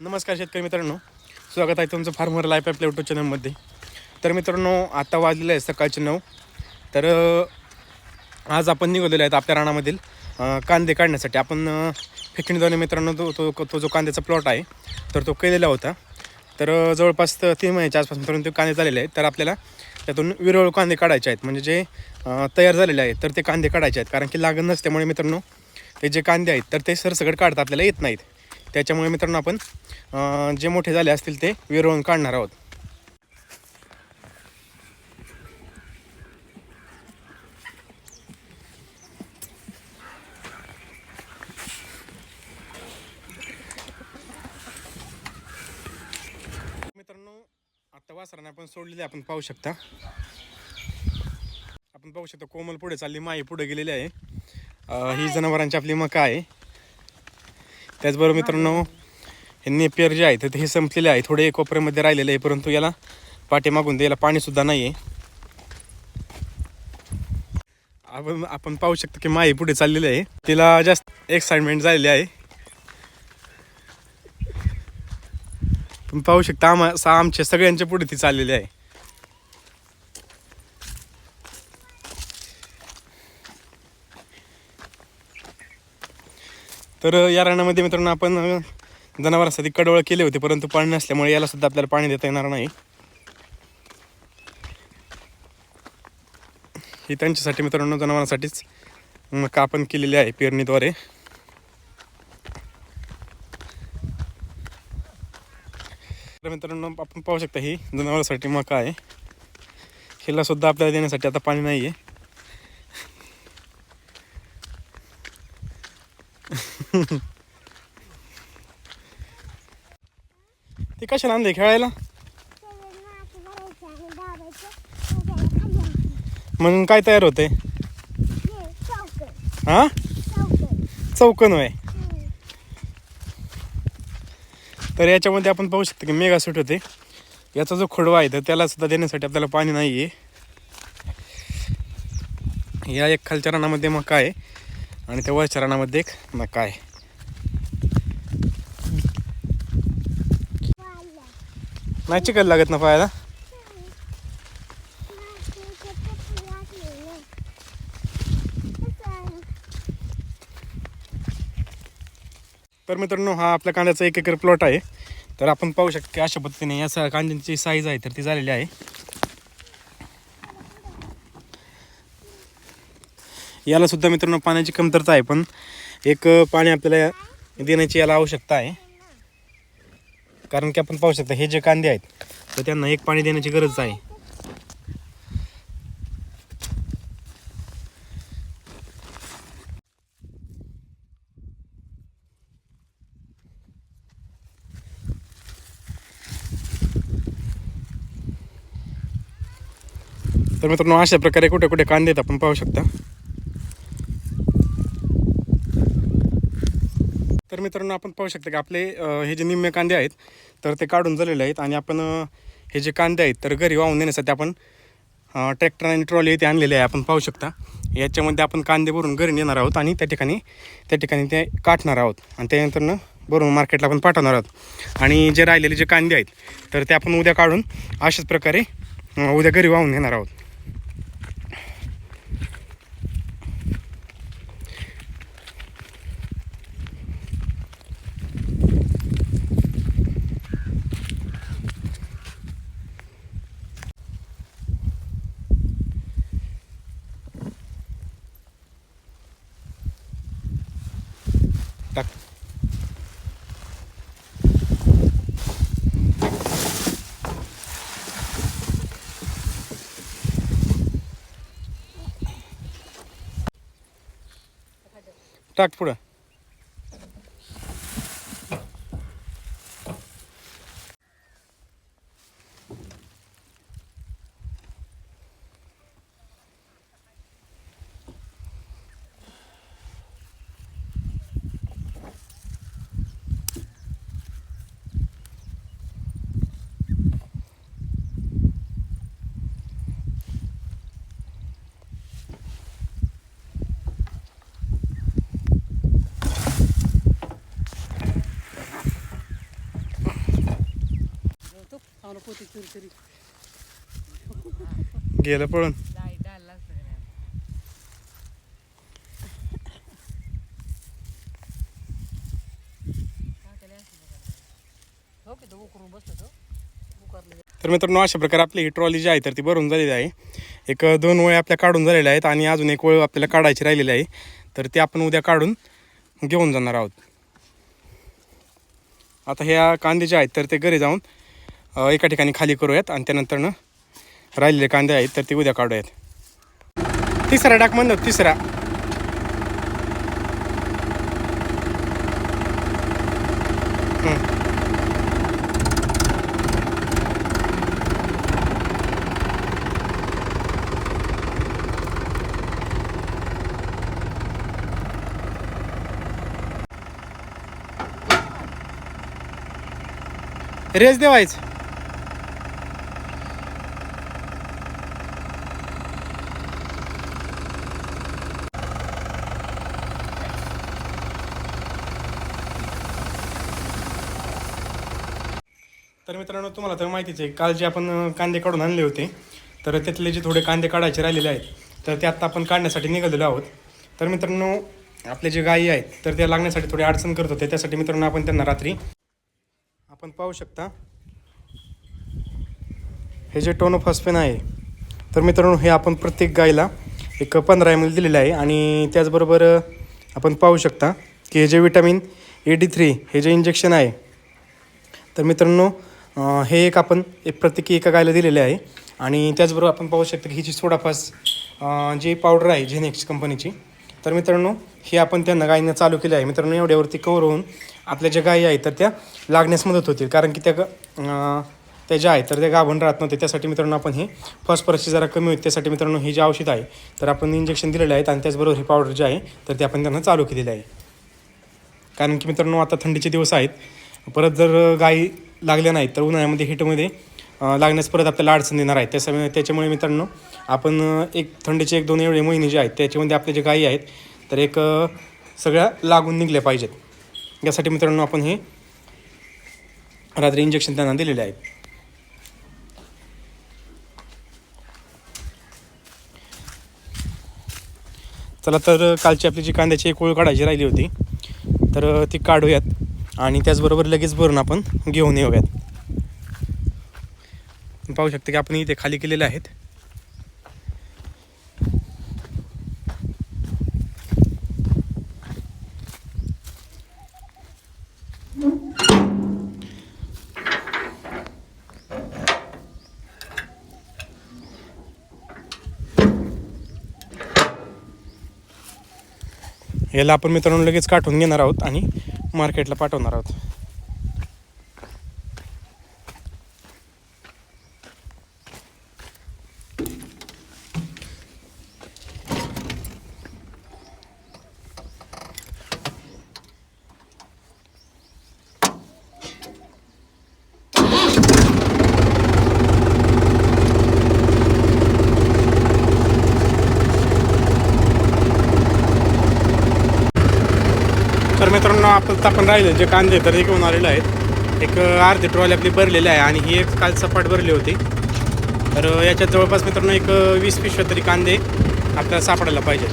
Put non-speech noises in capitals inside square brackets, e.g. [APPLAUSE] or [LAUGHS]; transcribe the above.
नमस्कार शेतकरी मित्रांनो. स्वागत आहे तुमचं फार्मर लाईफ आपल्या युट्यूब चॅनलमध्ये तर मित्रांनो आता वाजलेलं आहे सकाळचे नऊ. तर आज आपण निघालेलो आहेत आपल्या रानामधील कांदे काढण्यासाठी. आपण फेकणी जाऊन मित्रांनो तो तो तो जो कांद्याचा प्लॉट आहे तर तो केलेला होता. तर जवळपास तीन महिन्याच्या आसपास मित्रांनो ते कांदे झालेले आहेत. तर आपल्याला त्यातून विरळ कांदे काढायचे आहेत. म्हणजे जे तयार झालेले आहेत तर ते कांदे काढायचे आहेत. कारण की लागण नसल्यामुळे मित्रांनो ते जे कांदे आहेत तर ते सरसकट काढता आपल्याला येत नाहीत. त्याच्यामुळे मित्रांनो आपण जे मोठे झाले असतील ते विरळून काढणार आहोत. मित्रांनो आता वासरांना आपण सोडलेले आपण पाहू शकता. आपण पाहू शकतो कोमल पुढे चालली माई पुढे गेलेली आहे. ही जनावरांची आपली मका आहे. त्याचबरोबर मित्रांनो हे नेपियर जे आहे तर हे संपलेले आहे थोडे कोपऱ्यामध्ये राहिलेले आहे परंतु याला पाठीमागून द्यायला पाणीसुद्धा नाही आहे आपण आपण पाहू शकतो की माई पुढे चाललेली आहे. तिला जास्त एक्साइटमेंट झालेली आहे. तुम्ही पाहू शकता आम्हा सा- आमच्या सगळ्यांच्या पुढे ती चाललेली आहे. तर या रानामध्ये मित्रांनो आपण जनावरांसाठी कडवळ केले होते परंतु पाणी नसल्यामुळे याला सुद्धा आपल्याला पाणी देता येणार नाही. ही त्यांच्यासाठी मित्रांनो जनावरांसाठीच मका आपण केलेली आहे पेरणीद्वारे. तर मित्रांनो आपण पाहू शकता ही जनावरांसाठी मका आहे. हिला सुद्धा आपल्याला देण्यासाठी आता पाणी नाही आहे [LAUGHS] ते कशाला आणले खेळायला? म्हणून काय तयार होते हा? चौकन होय. तर याच्यामध्ये आपण पाहू शकतो की मेगा सूट होते. याचा जो खोडवा आहे तर त्याला सुद्धा देण्यासाठी आपल्याला पाणी नाही आहे या एक खालच्या रानामध्ये मका आहे. आणि त्या वरच्या रानामध्ये एक मका आहे. नाही चिकल लागत ना पायाला तर मित्रांनो हा आपल्या कांद्याचा एक एकर प्लॉट आहे. तर आपण पाहू शकतो की अशा पद्धतीने या सा- कांद्यांची साईज आहे तर ती झालेली आहे. याला सुद्धा मित्रांनो पाण्याची कमतरता आहे पण एक पाणी आपल्याला देण्याची याला आवश्यकता आहे. कारण की आपण पाहू शकता हे जे कांदे आहेत तर त्यांना एक पाणी देण्याची गरज आहे. तर मित्रांनो अशा प्रकारे कुठे कुठे कांदे आहेत आपण पाहू शकता. मित्रांनो आपण पाहू शकता की आपले हे जे निम्मे कांदे आहेत तर ते काढून झालेले आहेत आणि आपण हे जे कांदे आहेत तर घरी वाहून देण्यासाठी आपण ट्रॅक्टर आणि ट्रॉली इथे आणलेले आहे. आपण पाहू शकता याच्यामध्ये आपण कांदे भरून घरी नेणार आहोत आणि त्या ठिकाणी त्या ठिकाणी ते काटणार आहोत. आणि त्यानंतरनं भरून मार्केटला आपण पाठवणार आहोत. आणि जे राहिलेले जे कांदे आहेत तर ते आपण उद्या काढून अशाच प्रकारे उद्या घरी वाहून नेणार आहोत. Так. Так, пуля. आम्हाला पोती तरी तरी गेलं पळून. तर मित्रांनो अशा प्रकारे आपली ही ट्रॉली जी आहे तर ती भरून झालेली आहे. एक दोन वळे आपल्या काढून झालेल्या आहेत आणि अजून एक वळ आपल्याला काढायची राहिलेली आहे. तर ते आपण उद्या काढून घेऊन जाणार आहोत. आता ह्या कांदे जे आहेत तर ते घरी जाऊन एका ठिकाणी खाली करूयात आणि त्यानंतरनं राहिलेले कांदे आहेत तर ते उद्या काढूयात. तिसरा डाक म्हणतो तिसरा. रेस देवायचं. तर मित्रांनो तुम्हाला तर माहितीच आहे काल जे आपण कांदे काढून आणले होते तर त्यातले जे थोडे कांदे काढायचे राहिलेले आहेत तर ते आत्ता आपण काढण्यासाठी निघालेलो आहोत. तर मित्रांनो आपले जे गायी आहेत तर त्या लागण्यासाठी थोडी अडचण करत होते त्यासाठी मित्रांनो आपण त्यांना रात्री आपण पाहू शकता. हे जे टोनोफॉस्फेन आहे तर मित्रांनो हे आपण प्रत्येक गायीला एक पंधरा एम एल दिलेलं आहे आणि त्याचबरोबर आपण पाहू शकता की हे जे विटॅमिन ए डी थ्री हे जे इंजेक्शन आहे तर मित्रांनो हे एक आपण एक प्रत्येकी एका गायला दिलेले आहे. आणि त्याचबरोबर आपण पाहू शकतो की ही जी सोडाफास जी पावडर आहे झेनेक्स कंपनीची तर मित्रांनो हे आपण त्यांना गायींना चालू केलं आहे. मित्रांनो एवढ्यावरती कवर होऊन आपल्या ज्या गायी आहेत तर त्या लागण्यास मदत होतील. कारण की त्या ग त्या ज्या आहेत तर त्या गाभण राहत नव्हते. त्यासाठी मित्रांनो आपण हे फॉस्फरसची जरा कमी होते त्यासाठी मित्रांनो हे जे औषध आहे तर आपण इंजेक्शन दिलेलं आहेत आणि त्याचबरोबर हे पावडर जे आहे तर ते आपण त्यांना चालू केलेलं आहे. कारण की मित्रांनो आता थंडीचे दिवस आहेत. परत जर गायी लागल्या नाहीत. तर उन्हाळ्यामध्ये हिटमध्ये लागण्यास परत आपल्याला अडचण देणार आहे. त्याच्यामुळे त्याच्यामुळे मित्रांनो आपण एक थंडीचे एक दोन एवढे महिने जे आहेत त्याच्यामध्ये आपले जे गायी आहेत तर एक सगळ्या लागून निघल्या पाहिजेत. यासाठी मित्रांनो आपण हे रात्री इंजेक्शन त्यांना दिलेले आहेत. चला तर कालची आपली जी कांद्याची एक ओळ काढायची राहिली होती तर ती काढूयात. आणि त्याचबरोबर लगेच भरून आपण घेऊन येऊयात. पाहू शकते की आपण इथे खाली केलेले आहेत. याला आपण मित्रांनो लगेच काढून घेणार आहोत आणि मार्केटला पाठवणार आहोत. तर आपण राहिलं जे कांदे तर एक घेऊन आलेले आहेत. एक अर्धी ट्रॉली आपली भरलेली आहे आणि ही एक काल सपाट भरली होती. तर याच्यात जवळपास मित्रांनो एक वीस पिशव्या तरी कांदे आपल्याला सापडायला पाहिजे